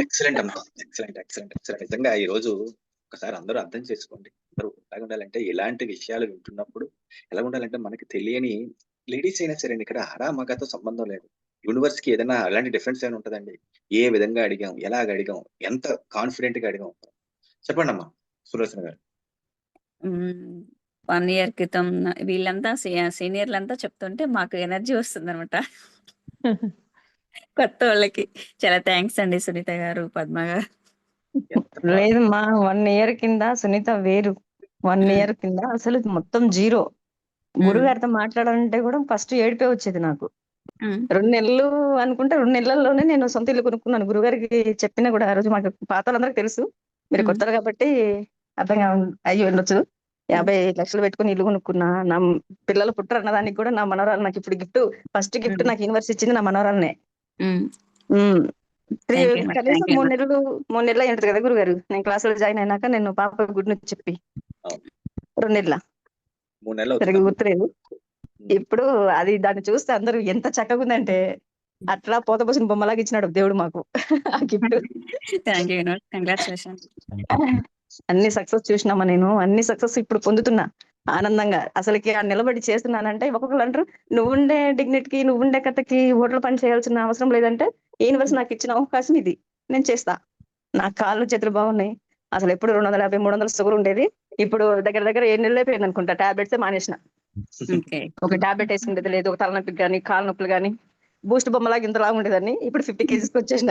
ఎక్సలెంట్ అమ్మా. ఎక్సలెంట్ ఎక్సలెంట్ ఎక్సలెంట్ నిజంగా ఈ రోజు ఒకసారి అందరూ అర్థం చేసుకోండి. అందరూ ఎలా ఉండాలంటే ఎలాంటి విషయాలు వింటున్నప్పుడు ఎలా ఉండాలంటే మనకి తెలియని లేడీస్ అయినా సరే ఇక్కడ ఆడా మగతో సంబంధం లేదు. యూనివర్స్కి ఏదైనా అలాంటి డిఫరెన్స్ ఏమైనా ఉంటుందండి? ఏ విధంగా అడిగాం? ఎలాగ అడిగాం? ఎంత కాన్ఫిడెంట్గా అడిగాం? చెప్పండి అమ్మా సులోచన గారు. వన్ ఇయర్ క్రితం వీళ్ళంతా సీ- సీనియర్లంతా చెప్తుంటే మాకు ఎనర్జీ వస్తుంది అనమాట కొత్త వాళ్ళకి. చాలా థ్యాంక్స్ అండి సునీత గారు పద్మ గారు. లేదు మా వన్ ఇయర్ కింద సునీత వేరు. వన్. ఇయర్ కింద అసలు మొత్తం జీరో. గురుగారితో మాట్లాడాలంటే కూడా ఫస్ట్ ఏడిపే వచ్చేది నాకు. రెండు నెలలు అనుకుంటే రెండు నెలల్లోనే నేను సొంత ఇల్లు కొనుక్కున్నాను. గురుగారికి చెప్పినా కూడా ఆ రోజు మాకు పాత వాళ్ళందరికీ తెలుసు. మీరు మ్మ్. కొత్తలు కాబట్టి అర్థం అయ్యి ఉండొచ్చు. యాభై లక్షలు పెట్టుకుని ఇల్లు కొనుక్కున్నా. నా పిల్లలు పుట్టరు అన్నదానికి కూడా నా మనవరాలు నాకు ఇప్పుడు గిఫ్ట్. First gift. నాకు యూనివర్స్ ఇచ్చింది నా మనవరాలనే. త్రీ. కనీసం మూడు. నెలలు మూడు నెలలు అయింటది కదా గురుగారు? నేను క్లాసులో జాయిన్ అయినాక నేను పాప గుడ్ న్యూస్ చెప్పి. రెండు నెలల సరిగ్గా గుర్తులేదు. ఇప్పుడు అది దాన్ని చూస్తే అందరూ ఎంత చక్కగా ఉందంటే అట్లా పోత పోసిన బొమ్మలాగా ఇచ్చినాడు దేవుడు మాకు. ఆ గిఫ్ట్ అన్ని సక్సెస్ చూసినామా నేను? అన్ని సక్సెస్ ఇప్పుడు పొందుతున్నా. ఆనందంగా. అసలుకి ఆ నిలబడి చేస్తున్నానంటే ఒక్కొక్కరు అంటారు నువ్వుండే డిగ్నిటీకి నువ్వుండే కథకి ఓట్ల పని చేయాల్సిన అవసరం లేదంటే యూనివర్స్ నాకు ఇచ్చిన అవకాశం ఇది. నేను చేస్తా. నా కాళ్ళు చేతులు బాగున్నాయి. అసలు ఎప్పుడు రెండు వందల యాభై మూడు వందల షుగర్ ఉండేది. ఇప్పుడు దగ్గర దగ్గర ఏడు నెలలు అయిపోయింది అనుకుంటా టాబ్లెట్స్ మానేసిన. ఒక టాబ్లెట్ వేసుకుండేది లేదు ఒక తలనొప్పికి కానీ కాళ్ళ నొప్పులు కానీ బూస్ట్ బొమ్మలాగా ఇంతలా ఉండేదాన్ని. ఇప్పుడు ఫిఫ్టీ కేజీస్ వచ్చేసిన.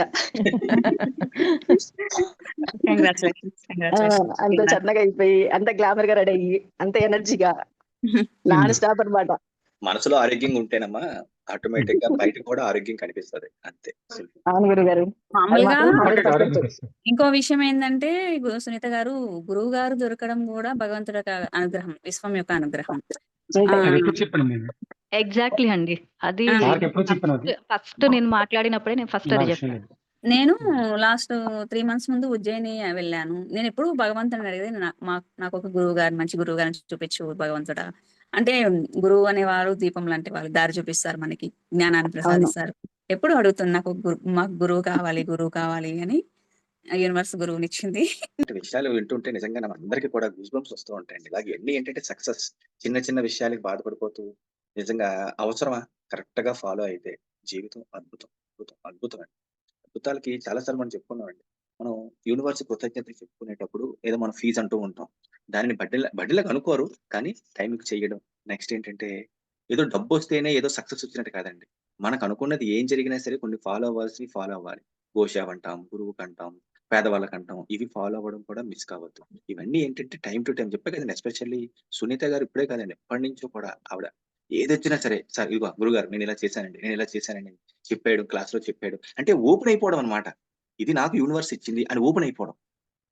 అంత చన్నగా అయిపోయి అంత గ్లామర్గా రెడీ అయ్యి అంత ఎనర్జీగా. నాన్ స్టాప్ అన్నమాట. మనసులో ఆరోగ్యంగా ఉంటేనమ్మా ఆటోమేటిక్గా బయట కూడా ఆరోగ్యం కనిపిస్తది. అంతే. అవును గురువు గారు మామూలుగా ఇంకో విషయం ఏంటంటే సునీత గారు గురువు గారు దొరకడం కూడా భగవంతుడి యొక్క అనుగ్రహం విశ్వం యొక్క అనుగ్రహం. ఎగ్జాక్ట్లీ అండి. అది ఫస్ట్ నేను మాట్లాడినప్పుడే నేను ఫస్ట్ అది చెప్పాను. నేను లాస్ట్ త్రీ మంత్స్ ముందు ఉజ్జయిని వెళ్ళాను. నేను ఎప్పుడు భగవంతుని అడిగేది నాకు ఒక గురువు గారు మంచి గురువు గారిని చూపించు భగవంతుడా. అంటే గురువు అనేవారు దీపం లాంటి వాళ్ళు దారి చూపిస్తారు మనకి జ్ఞానాన్ని ప్రసాదిస్తారు. ఎప్పుడు అడుగుతున్నా నాకు ఒక గురు మాకు గురువు కావాలి గురువు కావాలి అని యూనివర్స్ గురువుని ఇచ్చింది. విషయాలు వింటుంటే నిజంగా అందరికీ కూడా గూస్ బంప్స్ వస్తూ ఉంటాయండి. ఇలాగే ఎన్ని ఏంటంటే సక్సెస్ చిన్న చిన్న విషయాలకి బాధపడిపోతూ నిజంగా అవసరమా? కరెక్ట్గా ఫాలో అయితే జీవితం అద్భుతం అద్భుతం అద్భుతం అండి. అద్భుతాలకి చాలా సార్లు మనం చెప్పుకున్నామండి. మనం యూనివర్స్ కృతజ్ఞతలు చెప్పుకునేటప్పుడు ఏదో మనం ఫీజు అంటూ ఉంటాం. దానిని బడ్డీల బడ్డీలకు అనుకోరు కానీ టైంకి చేయడం. నెక్స్ట్ ఏంటంటే ఏదో డబ్బు వస్తేనే ఏదో సక్సెస్ వచ్చినట్టు కాదండి. మనకు అనుకున్నది ఏం జరిగినా సరే కొన్ని ఫాలో అవ్వాల్సినవి ఫాలో అవ్వాలి. గోషావ్ అంటాం గురువుకి అంటాం పేదవాళ్ళకి అంటాం. ఇవి ఫాలో అవ్వడం కూడా మిస్ కావద్దు. ఇవన్నీ ఏంటంటే టైం టు టైం చెప్పే కదండి. ఎస్పెషల్లీ సునీత గారు ఇప్పుడే కాదండి. ఎప్పటి నుంచో కూడా ఆవిడ ఏది వచ్చినా సరే సార్ ఇదిగో గురుగారు నేను ఇలా చేశానండి నేను ఇలా చేశానండి చెప్పాడు క్లాస్లో చెప్పాడు. అంటే ఓపెన్ అయిపోవడం అనమాట ఇది నాకు యూనివర్స్ ఇచ్చింది అని ఓపెన్ అయిపోవడం.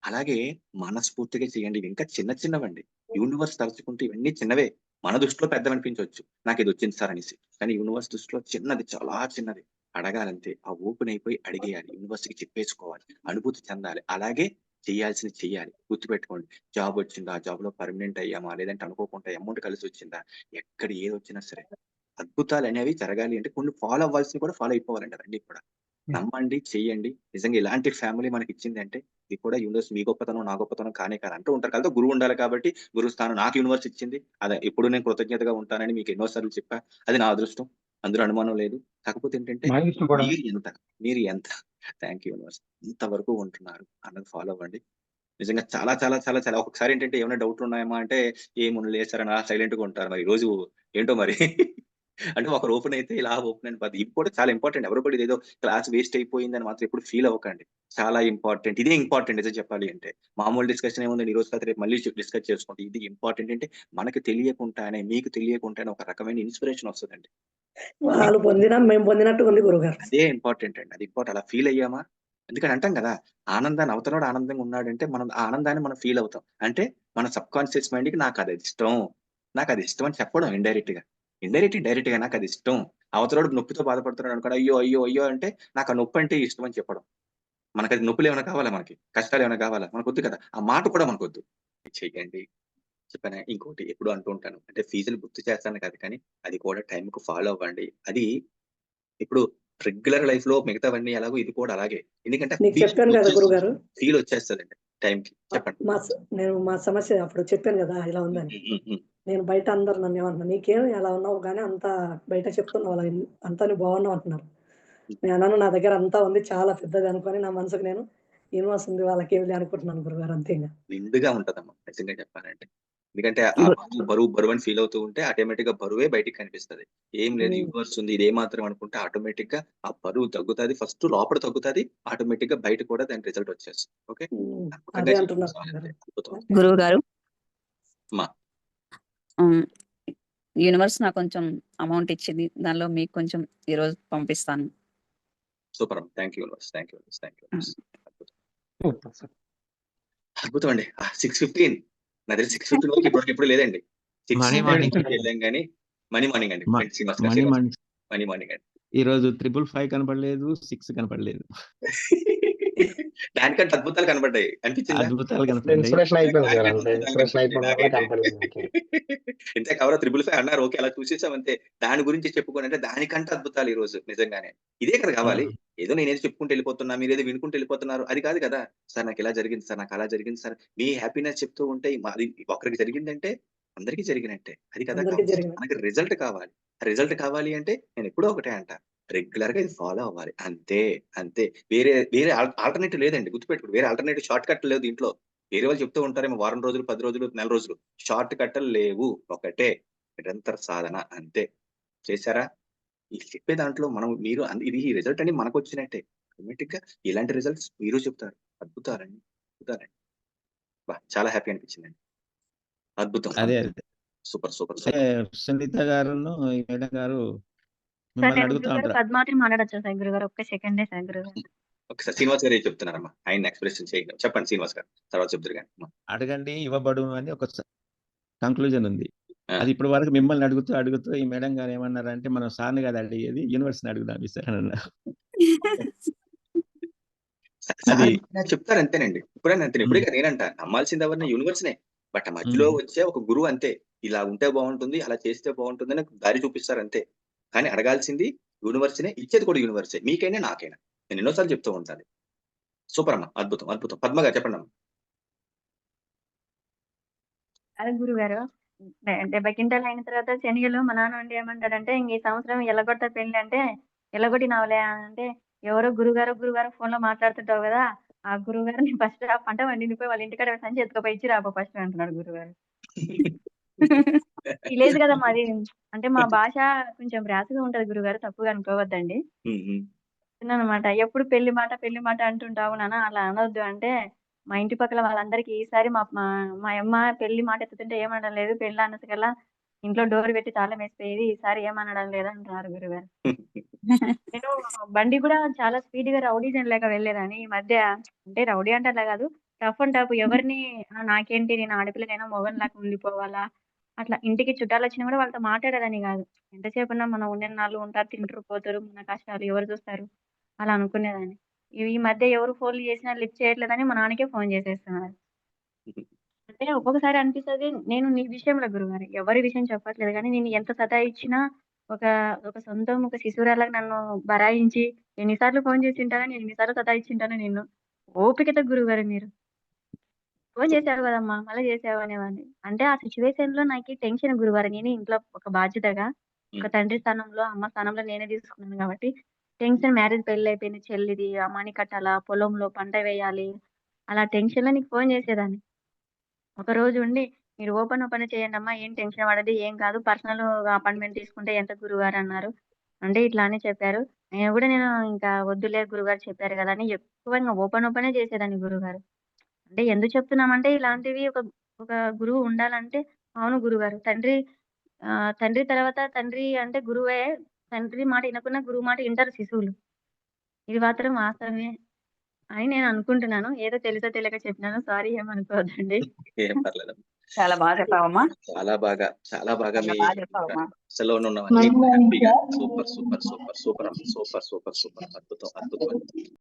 అలాగే మనస్ఫూర్తిగా చేయండి. ఇంకా చిన్న చిన్నవండి. యూనివర్స్ తలుచుకుంటే ఇవన్నీ చిన్నవే. మన దృష్టిలో పెద్దవనిపించవచ్చు. నాకు ఇది వచ్చింది సార్ అనేసి. కానీ యూనివర్స్ దృష్టిలో చిన్నది చాలా చిన్నది. అడగాలంటే ఆ ఓపెన్ అయిపోయి అడిగేయాలి. యూనివర్స్కి చెప్పేసుకోవాలి. అనుభూతి చెందాలి. అలాగే చేయాల్సింది చెయ్యాలి గుర్తుపెట్టుకోండి. జాబ్ వచ్చిందా? జాబ్లో పర్మనెంట్ అయ్యామా? లేదంటే అనుకోకుండా అమౌంట్ కలిసి వచ్చిందా? ఎక్కడ ఏది వచ్చినా సరే అద్భుతాలు అనేవి జరగాలి అంటే కొన్ని ఫాలో అవ్వాల్సింది కూడా ఫాలో అయిపోవాలండి అవన్నీ కూడా. నమ్మండి చెయ్యండి నిజంగా ఇలాంటి ఫ్యామిలీ మనకి ఇచ్చింది అంటే ఇది కూడా యూనివర్స్ మీ గొప్పతనం నా గొప్పతనం కానే కాదు. అంటూ ఉంటారు కదా గురువు ఉండాలి కాబట్టి గురువు స్థానం నాకు యూనివర్స్ ఇచ్చింది. అదే ఎప్పుడు నేను కృతజ్ఞతగా ఉంటానని మీకు ఎన్నోసార్లు చెప్పా. అది నా అదృష్టం. అందులో అనుమానం లేదు. కాకపోతే ఏంటంటే మీరు ఎంత మీరు ఎంత? థ్యాంక్ యూ యూనివర్స్ ఇంతవరకు ఉంటున్నారు అన్నది ఫాలో అవ్వండి. నిజంగా చాలా చాలా చాలా చాలా. ఒక్కొక్కసారి ఏంటంటే ఏమైనా డౌట్లు ఉన్నాయమ్మా అంటే ఏముంది లేసారని సైలెంట్గా ఉంటారు మరి. రోజు ఏంటో మరి? అంటే ఒకరు ఓపెన్ అయితే ఇలా ఓపెన్ అని పది ఇది కూడా చాలా ఇంపార్టెంట్ ఎవరిబడి ఏదో క్లాస్ వేస్ట్ అయిపోయింది అని మాత్రం ఎప్పుడు ఫీల్ అవ్వకండి. చాలా ఇంపార్టెంట్ ఇదే ఇంపార్టెంట్ నిజం చెప్పాలి అంటే. మామూలు డిస్కషన్ ఏముంది ఈ రోజు కాదు రేపు మళ్ళీ డిస్కస్ చేసుకుంటే ఇది ఇంపార్టెంట్ అంటే మనకి తెలియకుండానే మీకు తెలియకుండానే ఒక రకమైన ఇన్స్పిరేషన్ వస్తుందండి. వాళ్ళు పొందిన మేము పొందినట్టు ఉంది గురుగారు. అదే ఇంపార్టెంట్ అండి. అది ఇంపార్టెంట్. అలా ఫీల్ అయ్యామా? ఎందుకని అంటాం కదా ఆనందాన్ని అవతలవాడు ఆనందంగా ఉన్నాడంటే మనం ఆ ఆనందాన్ని మనం ఫీల్ అవుతాం. అంటే మన సబ్ కాన్షియస్ మైండ్కి నాకు అది ఇష్టం. నాకు అది ఇష్టం అని చెప్పడం ఇండైరెక్ట్గా. ఇండైరెక్ట్ ఇండైరెక్ట్గా నాకు అది ఇష్టం. అవతలవాడు నొప్పితో బాధపడుతున్నాడు అనుకోండి అయ్యో అయ్యో అయ్యో అంటే నాకు ఆ నొప్పి అంటే ఇష్టం అని చెప్పడం. మనకి అది నొప్పులు ఏమైనా కావాలా మనకి? కష్టాలు ఏమైనా కావాలా? మనకు వద్దు కదా. ఆ మాట కూడా మనకు వద్దు. చెయ్యండి. చెప్పాను? ఇంకోటి ఎప్పుడు అంటూ ఉంటాను. అంటే ఫీజులు గుర్తు చేస్తాను కాదు కానీ అది కూడా time కు ఫాలో అవ్వండి. అది ఇప్పుడు రెగ్యులర్ లైఫ్లో మిగతావన్నీ ఎలాగో ఇది కూడా అలాగే. ఎందుకంటే ఫీల్ వచ్చేస్తుందండి. చెప్పండి. మా నేను మా సమస్య అప్పుడు చెప్పాను కదా ఇలా ఉందని. నేను బయట అందరు నన్ను ఏమన్నా నీకేం ఎలా ఉన్నావు కానీ అంతా బయట చెప్తున్నావు అలా అంతా నువ్వు బాగున్నావు అంటున్నారు. నేను అన్నాను నా దగ్గర అంతా ఉంది చాలా పెద్దది అనుకొని నా మనసుకు నేను యూనివర్స్ ఉంది వాళ్ళకి ఏమి అనుకుంటున్నాను గురుగారు అంతే ఇంకా. నిండుగా ఉంటదమ్మా నిజంగా చెప్పాలంటే. ఎందుకంటే ఆ బరువు బరువు బరువు అని ఫీల్ అవుతూ ఉంటే ఆటోమేటిక్గా బరువే బయటికి కనిపిస్తది. ఏం లేదు. యూనివర్స్ ఉంది ఇది ఏమాత్రం అనుకుంటే ఆటోమేటిక్గా ఆ బరువు తగ్గుతుంది ఫస్ట్ లోపల తగ్గుతుంది ఆటోమేటిక్గా బయట కూడా దాని రిజల్ట్ వచ్చేస్తుంది. ఓకే గురువు గారు? అమ్మా. యూనివర్స్ నాకు కొంచెం అమౌంట్ ఇచ్చింది. దానిలో మీకు కొంచెం ఈ రోజు పంపిస్తాను. Super thank you universe thank you thank you అద్భుతం. అండి. సిక్స్ ఫిఫ్టీన్ నా దగ్గర సిక్స్ ఫిఫ్టీన్ వరకు ఇప్పుడు ఇప్పుడు లేదండి. Six morning. వెళ్ళాం కానీ మనీ మార్నింగ్ అండి. మనీ మార్నింగ్ అండి. ఈ రోజు త్రిపుల్ ఫైవ్ కనపడలేదు సిక్స్ కనపడలేదు. దానికంటే అద్భుతాలు కనబడ్డాయి. అనిపించిందా? అద్భుతాలు ఇంతే కవర్ త్రిబుల్ ఫైవ్ అన్నారు. ఓకే అలా చూసేసాం అంతే. దాని గురించి చెప్పుకోని అంటే దానికంటే అద్భుతాలు ఈ రోజు నిజంగానే. ఇదే కదా కావాలి. ఏదో నేనేదో చెప్పుకుంటూ వెళ్ళిపోతున్నా మీరు ఏదో వినుకుంటూ వెళ్ళిపోతున్నారు. అది కాదు కదా. సార్ నాకు ఇలా జరిగింది సార్ నాకు అలా జరిగింది సార్. మీ హ్యాపీనెస్ చెప్తూ ఉంటే అది ఒకరికి జరిగిందంటే అందరికీ జరిగినట్టే. అది కదా. మనకి రిజల్ట్ కావాలి. రిజల్ట్ కావాలి అంటే నేను ఎప్పుడో ఒకటే అంట. రెగ్యులర్గా ఇది ఫాలో అవ్వాలి. అంతే అంతే. వేరే వేరే ఆల్టర్నేటివ్ లేదండి. గుర్తుపెట్టుకోండి. వేరే ఆల్టర్నేటివ్ షార్ట్ కట్ లేదు దీంట్లో. వేరే వాళ్ళు చెప్తూ ఉంటారేమో వారం రోజులు పది రోజులు నెల రోజులు. షార్ట్ కట్టలు లేవు. ఒకటే. నిరంతర సాధన. అంతే. చేశారా? ఈ చెప్పే దాంట్లో మనం మీరు ఇది ఈ రిజల్ట్ అని మనకు వచ్చినట్టే ఆటోమేటిక్గా ఇలాంటి రిజల్ట్స్ మీరు చెప్తారు. అద్భుతాలండి. అద్భుతాలండి. బా చాలా హ్యాపీ అనిపించిందండి. అద్భుతం. అదే అదే. Super super. సునీత గారును ఈ మేడం గారు మిమ్మల్ని నేను అడుగుతా గురుగారు ఉంటారు? పద్మావతి మాట్లాడచ్చా సార్? గురుగారు ఒక్క సెకండే సార్ గురుగారు. ఒకసారి శ్రీనివాస్ గారు ఏం చెప్తున్నారమ్మా. ఆయన ఎక్స్ప్రెషన్ చేయండి. చెప్పండి శ్రీనివాస్ గారు. తర్వాత చెప్తారు కానీ అమ్మా. అడగండి ఇవ్వబడు అని ఒక కంక్లూజన్ ఉంది. అది ఇప్పటి వరకు మిమ్మల్ని అడుగుతూ అడుగుతూ ఈ మేడం గారు ఏమన్నారంటే మనం సార్ని కాదు అడిగేది యూనివర్సిటీని అడుగుదాం సార్ అని అన్నారు అది చెప్తారు అంతేనండి. ఎప్పుడైనా అంతే ఇప్పుడే కదా నేనంట. నమ్మాల్సింది ఎవరిని? యూనివర్స్నే. బట్ మధ్యలో. వచ్చే ఒక గురువు అంతే. ఇలా ఉంటే బాగుంటుంది అలా చేస్తే బాగుంటుంది అని దారి చూపిస్తారు అంతే. కానీ అడగాల్సింది యూనివర్స్నే ఇచ్చేది కూడా యూనివర్సే మీకైనా నాకైనా. నేను ఎన్నోసార్లు చెప్తూ ఉంటాను. సూపర్ అమ్మా. అద్భుతం అద్భుతం. పద్మ గారు చెప్పండి అమ్మా. అదే గురుగారు డెబ్బై క్వింటాలు అయిన తర్వాత శనిగలు మా నాన్న ఉండి ఏమంటాడంటే ఇంక ఈ సంవత్సరం ఎల్లగొట్ట పెళ్ళి అంటే ఎల్లగొట్టినావులే అంటే ఎవరో గురుగారు గురుగారు ఫోన్లో మాట్లాడుతుంటావు కదా ఆ గురుగారిని ఫస్ట్ ఆ పంట వండిపోయి వాళ్ళ ఇంటికాడ సంచి ఎత్తుకుపోయి ఇచ్చి రాబో ఫస్ట్ అంటున్నాడు గురుగారు. విలేజ్ కదా మాది అంటే మా భాష కొంచెం రాసిగా ఉంటది గురుగారు తప్పుగా అనుకోవద్దండి. అనమాట ఎప్పుడు పెళ్ళి మాట పెళ్ళి మాట అంటుంటావు నాన్న? అలా అనొద్దు. అంటే మా ఇంటి పక్కల వాళ్ళందరికీ ఈసారి మా మా అమ్మ పెళ్ళి మాట ఎత్తుతుంటే ఏమనడం లేదు. పెళ్ళి అన్నసకల్లా ఇంట్లో డోర్ పెట్టి తాళం వేసిపోయేది. ఈసారి ఏమనడం లేదు అంటున్నారు గురుగారు. నేను బండి కూడా చాలా స్పీడ్గా రౌడీజన్ లేక వెళ్ళేదాన్ని. ఈ మధ్య అంటే రౌడీ అంటే అలా కాదు. టఫ్ అండ్ టఫ్ ఎవరిని? "ఆ, నాకేంటి? నేను ఆడపిల్లకైనా మొగన్ లాగా ఉండిపోవాలా? అట్లా ఇంటికి చుట్టాలు వచ్చినా కూడా వాళ్ళతో మాట్లాడాలని కాదు. ఎంతసేపన్నా మనం ఉండే నాళ్ళు ఉంటారు తింటారు పోతారు మన కష్టాలు ఎవరు చూస్తారు? అలా అనుకునేదాన్ని. ఈ మధ్య ఎవరు ఫోన్లు చేసినా లిఫ్ట్ చేయట్లేదని మా నాన్నకే ఫోన్ చేసేస్తున్నారు. అంటే ఒక్కొక్కసారి అనిపిస్తది నేను నీ విషయంలో గురుగారు ఎవరి విషయం చెప్పట్లేదు కానీ నేను ఎంత సతాయించినా ఒక ఒక సొంతం ఒక శిశువురాలకు నన్ను బరాయించి ఎన్నిసార్లు ఫోన్ చేసి ఉంటానో నేను ఎన్నిసార్లు సతాయించింటానో నిన్ను ఓపికతో గురుగారు మీరు. ఫోన్ చేసావు కదమ్మా? మళ్ళీ చేసావు అనేవాడిని. అంటే ఆ సిచ్యువేషన్లో నాకు టెన్షన్ గురువారు నేను ఇంట్లో ఒక బాధ్యతగా ఒక తండ్రి స్థానంలో అమ్మ స్థానంలో నేనే తీసుకున్నాను కాబట్టి టెన్షన్ మ్యారేజ్ పెళ్ళి అయిపోయింది చెల్లిది ఆ మనీ కట్టాలా పొలంలో పంట వేయాలి అలా టెన్షన్లో నీకు ఫోన్ చేసేదాన్ని. ఒక రోజు ఉండి మీరు ఓపెన్ ఓపెన్ చేయండి అమ్మా ఏం టెన్షన్ పడదు ఏం కాదు పర్సనల్ అపాయింట్మెంట్ తీసుకుంటే ఎంత గురుగారు అన్నారు. అంటే ఇట్లా అని చెప్పారు. నేను కూడా నేను ఇంకా వద్దులే గురుగారు చెప్పారు కదా అని ఎక్కువ ఇంకా ఓపెన్ ఓపెనే చేసేదాన్ని గురుగారు. అంటే ఎందుకు చెప్తున్నామంటే ఇలాంటివి ఒక ఒక గురువు ఉండాలంటే అవును గురుగారు. తండ్రి ఆ, తండ్రి తర్వాత తండ్రి అంటే గురువే. తండ్రి మాట వినకున్నా గురువు మాట వింటారు శిశువులు. ఇది మాత్రం వాస్తవమే అని నేను అనుకుంటున్నాను. ఏదో తెలుసో తెలియక చెప్పినాను. సారీ ఏమనుకోవద్దండి. ఏం పర్లేదు. చాలా బాగా చెప్పావమ్మా. చాలా బాగా చాలా బాగా చాలా మీ బాగా చెప్పావమ్మా. అసలు ఉన్నవన్నీ హ్యాపీగా super super super super super super super అద్భుతం అద్భుతం.